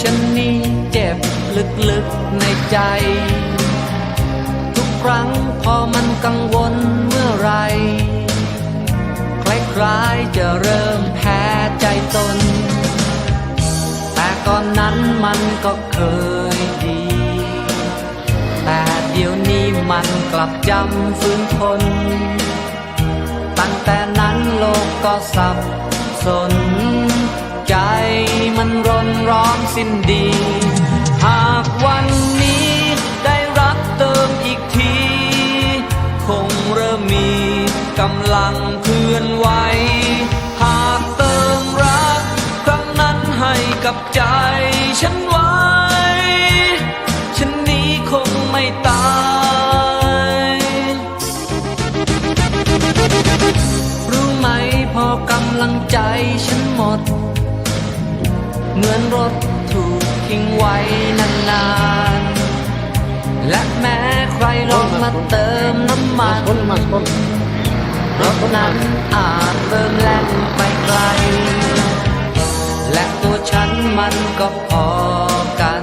ฉันนี้เจ็บลึกๆในใจ ทุกครั้งพอมันกังวลเมื่อไร คล้ายๆจะเริ่มแพ้ใจตน แต่ก่อนนั้นมันก็เคยดี แต่เดี๋ยวนี้มันกลับจำฝืนทน ตั้งแต่นั้นโลกก็สับสน ใจมันรนร้อนสิ้นดี หากวันนี้ได้รักเติมอีกที คงเริ่มมีกำลังเคลื่อนไหวหากเติมรักครั้งนั้นให้กับใจฉันไว้ ฉันนี้คงไม่ตายรู้ไหมพอกำลังใจฉันหมด เหมือนรถถูกทิ้งไว้นานๆ และแม้ใครลองมาเติมน้ำมันคนมาคนรถนั้นอาจเริ่มแล่นไปไกล และตัวฉันมันก็พอกัน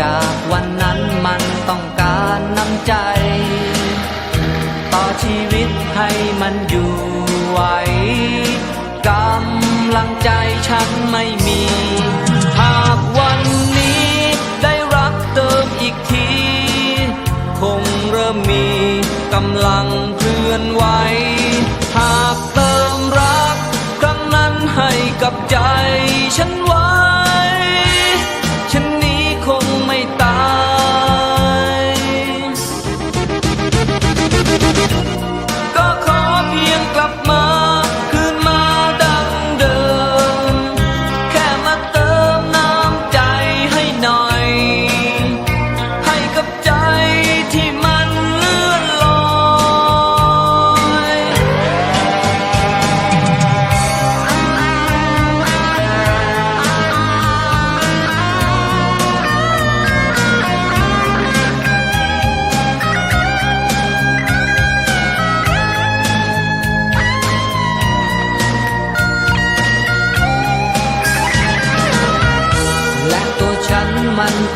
จากวันนั้นมันต้องการน้ำใจ ต่อชีวิตให้มันอยู่ไหวกำลังใจ ฉันไม่มี หากวันนี้ได้รักเติมอีกที คงเริ่มมีกำลังเคลื่อนไหว หากเติมรัก ครั้งนั้นให้กับใจฉันไว้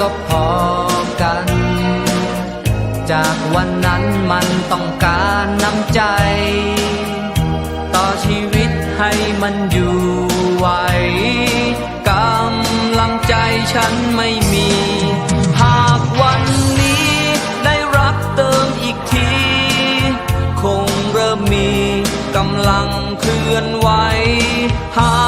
ก็พอกัน จากวันนั้นมันต้องการน้ำใจ ต่อชีวิตให้มันอยู่ไหวกำลังใจฉันไม่มี หากวันนี้ได้รักเติมอีกที คงเริ่มมีกำลังเคลื่อนไหวหา